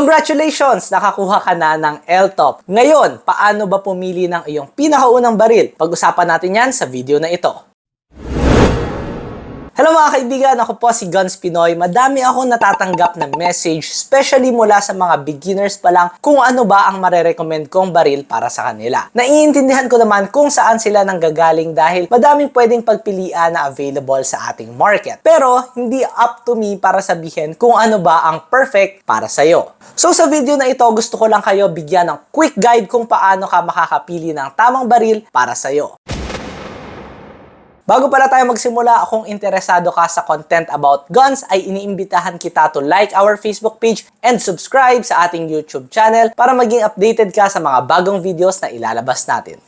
Congratulations! Nakakuha ka na ng L-Top. Ngayon, paano ba pumili ng iyong pinakaunang baril? Pag-usapan natin yan sa video na ito. Hello mga kaibigan, ako po si Guns Pinoy. Madami akong natatanggap na message, especially mula sa mga beginners pa lang, kung ano ba ang marerecommend kong baril para sa kanila. Naiintindihan ko naman kung saan sila nanggagaling dahil madaming pwedeng pagpilian na available sa ating market. Pero hindi up to me para sabihin kung ano ba ang perfect para sa'yo. So sa video na ito, gusto ko lang kayo bigyan ng quick guide kung paano ka makakapili ng tamang baril para sa'yo. Bago pala tayo magsimula, kung interesado ka sa content about guns, ay iniimbitahan kita to like our Facebook page and subscribe sa ating YouTube channel para maging updated ka sa mga bagong videos na ilalabas natin.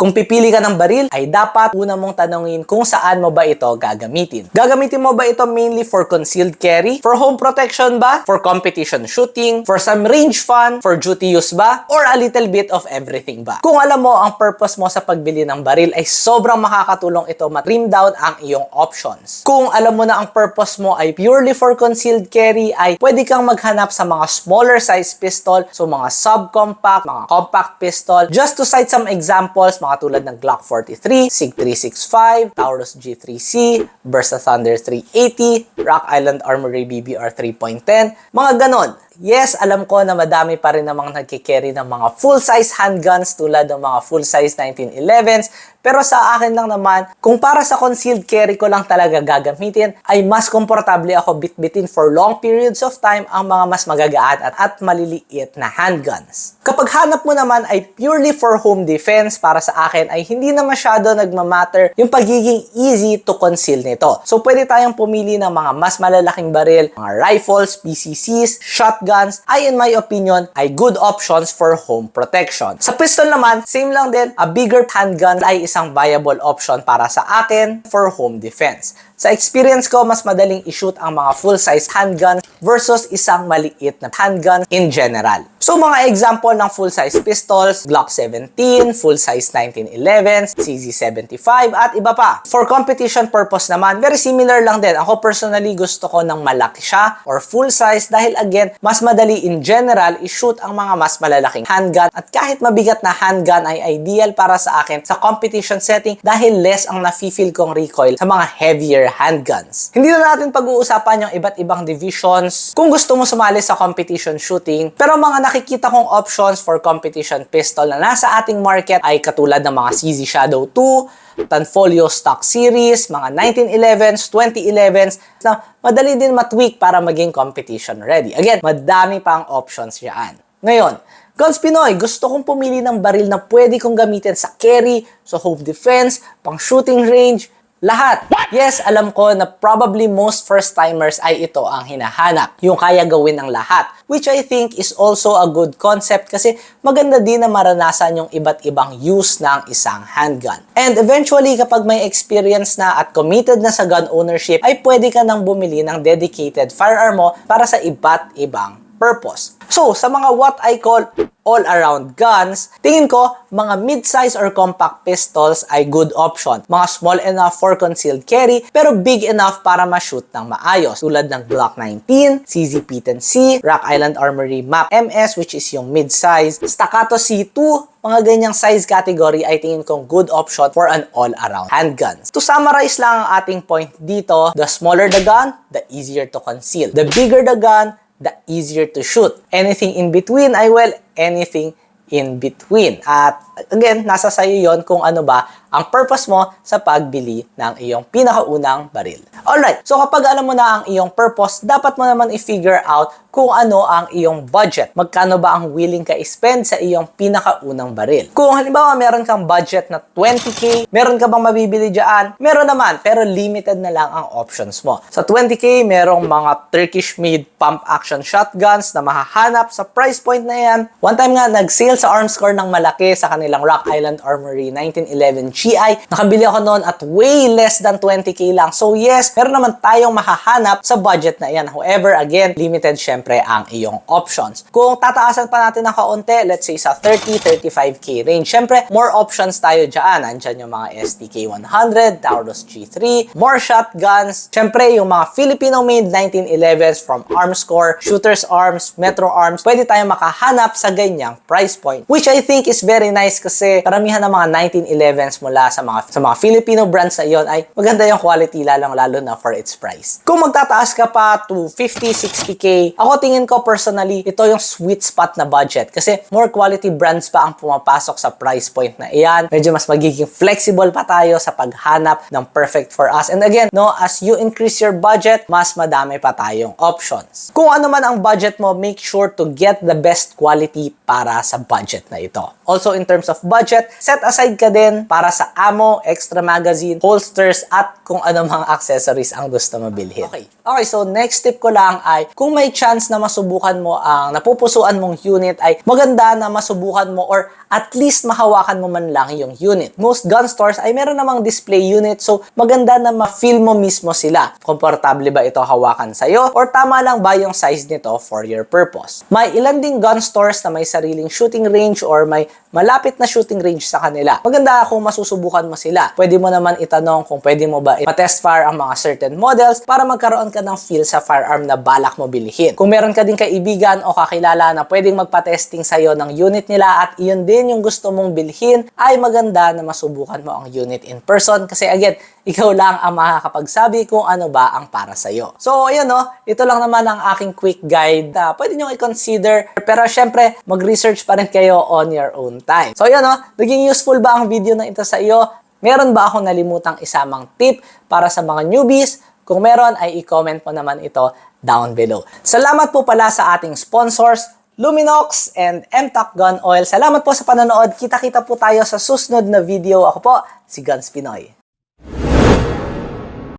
Kung pipili ka ng baril, ay dapat una mong tanongin kung saan mo ba ito gagamitin. Gagamitin mo ba ito mainly for concealed carry? For home protection ba? For competition shooting? For some range fun? For duty use ba? Or a little bit of everything ba? Kung alam mo ang purpose mo sa pagbili ng baril ay sobrang makakatulong ito ma-trim down ang iyong options. Kung alam mo na ang purpose mo ay purely for concealed carry ay pwede kang maghanap sa mga smaller size pistol, so mga subcompact, mga compact pistol. Just to cite some examples, mga tulad ng Glock 43, SIG 365, Taurus G3C, Versa Thunder 380, Rock Island Armory BBR 3.10, mga ganon. Yes, alam ko na madami pa rin namang nagkikerry ng mga full-size handguns tulad ng mga full-size 1911s. Pero sa akin lang naman, kung para sa concealed carry ko lang talaga gagamitin, ay mas komportable ako bitbitin for long periods of time ang mga mas magagaan at, at maliliit na handguns. Kapag hanap mo naman ay purely for home defense, para sa akin ay hindi na masyado nagmamatter yung pagiging easy to conceal nito. So pwede tayong pumili ng mga mas malalaking baril, mga rifles, PCCs, shotguns, ay in my opinion ay good options for home protection. Sa pistol naman, same lang din, a bigger handgun ay isang viable option para sa akin for home defense. Sa experience ko, mas madaling i-shoot ang mga full-size handgun versus isang maliit na handgun in general. So mga example ng full-size pistols, Glock 17, full-size 1911, CZ75, at iba pa. For competition purpose naman, very similar lang din. Ako personally gusto ko ng malaki siya or full-size dahil again, mas madali in general i-shoot ang mga mas malalaking handgun at kahit mabigat na handgun ay ideal para sa akin sa competition setting dahil less ang nafe-feel kong recoil sa mga heavier handguns. Hindi na natin pag-uusapan yung iba't ibang divisions kung gusto mo sumali sa competition shooting. Pero mga nakikita kong options for competition pistol na nasa ating market ay katulad ng mga CZ Shadow 2, Tanfolio Stock Series, mga 1911s, 2011s na madali din matweak para maging competition ready. Again, madami pang options yan. Ngayon, Guns Pinoy, gusto kong pumili ng baril na pwede kong gamitin sa carry, sa home defense, pang shooting range, lahat. Yes, alam ko na probably most first-timers ay ito ang hinahanap. Yung kaya gawin ng lahat. Which I think is also a good concept kasi maganda din na maranasan yung iba't ibang use ng isang handgun. And eventually, kapag may experience na at committed na sa gun ownership, ay pwede ka nang bumili ng dedicated firearm mo para sa iba't ibang purpose. So, sa mga what I call all-around guns, tingin ko, mga mid-size or compact pistols ay good option. Mga small enough for concealed carry, pero big enough para ma-shoot ng maayos. Tulad ng Glock 19, CZ-P10C, Rock Island Armory MAP MS, which is yung mid-size, Staccato C2, mga ganyang size category ay tingin kong good option for an all-around handgun. To summarize lang ang ating point dito, the smaller the gun, the easier to conceal. The bigger the gun, the easier to shoot. Anything in between ay well, anything in between. At again, nasa sayo yon kung ano ba ang purpose mo sa pagbili ng iyong pinakaunang baril. Alright, so kapag alam mo na ang iyong purpose, dapat mo naman i-figure out kung ano ang iyong budget. Magkano ba ang willing ka i-spend sa iyong pinakaunang baril. Kung halimbawa meron kang budget na 20k, meron ka bang mabibili dyan? Meron naman, pero limited na lang ang options mo. Sa 20k, merong mga Turkish-made pump action shotguns na mahahanap sa price point na yan. One time nga, nag-sale sa Armscore ng malaki sa kanila kanilang Rock Island Armory 1911 GI. Nakabili ako noon at way less than 20k lang. So yes, meron naman tayong mahahanap sa budget na yan. However, again, limited syempre ang iyong options. Kung tataasan pa natin ng kaunti, let's say sa 30-35k range, syempre, more options tayo dyan. Nandyan yung mga STK-100, Taurus G3, more shotguns, syempre yung mga Filipino-made 1911s from Armscore, Shooters Arms, Metro Arms, pwede tayong makahanap sa ganyang price point. Which I think is very nice kasi karamihan ng mga 1911s mula sa mga sa mga Filipino brands na yon ay maganda yung quality lalong lalo na for its price. Kung magtataas ka pa to 50, 60k, ako tingin ko personally, ito yung sweet spot na budget kasi more quality brands pa ang pumapasok sa price point na iyan. Medyo mas magiging flexible pa tayo sa paghanap ng perfect for us. And again, no, as you increase your budget, mas madami pa tayong options. Kung ano man ang budget mo, make sure to get the best quality para sa budget na ito. Also, in terms of budget, set aside ka din para sa ammo, extra magazine, holsters, at kung ano mga accessories ang gusto mo bilhin. Okay. Okay, so next tip ko lang ay kung may chance na masubukan mo ang napupusuan mong unit ay maganda na masubukan mo or at least mahawakan mo man lang yung unit. Most gun stores ay meron namang display unit so maganda na ma-feel mo mismo sila. Komportable ba ito hawakan sa'yo or tama lang ba yung size nito for your purpose. May ilan ding gun stores na may sariling shooting range or may malapit na shooting range sa kanila. Maganda kung masusubukan mo sila. Pwede mo naman itanong kung pwede mo ba i-test fire ang mga certain models para magkaroon ka ng feel sa firearm na balak mo bilihin. Kung meron ka din kaibigan o kakilala na pwedeng magpa-testing sa'yo ng unit nila at iyon din yung gusto mong bilhin, ay maganda na masubukan mo ang unit in person kasi again, ikaw lang ang makakapagsabi kung ano ba ang para sa'yo. So, ayun no, ito lang naman ang aking quick guide na pwede nyo i-consider. Pero syempre, mag-research pa rin kayo on your own time. So, ayun no, naging useful ba ang video na ito sa iyo? Meron ba akong nalimutang isamang tip para sa mga newbies? Kung meron, ay i-comment mo naman ito down below. Salamat po pala sa ating sponsors, Luminox and MTAC Gun Oil. Salamat po sa panonood. Kita-kita po tayo sa susunod na video. Ako po, si Guns Pinoy.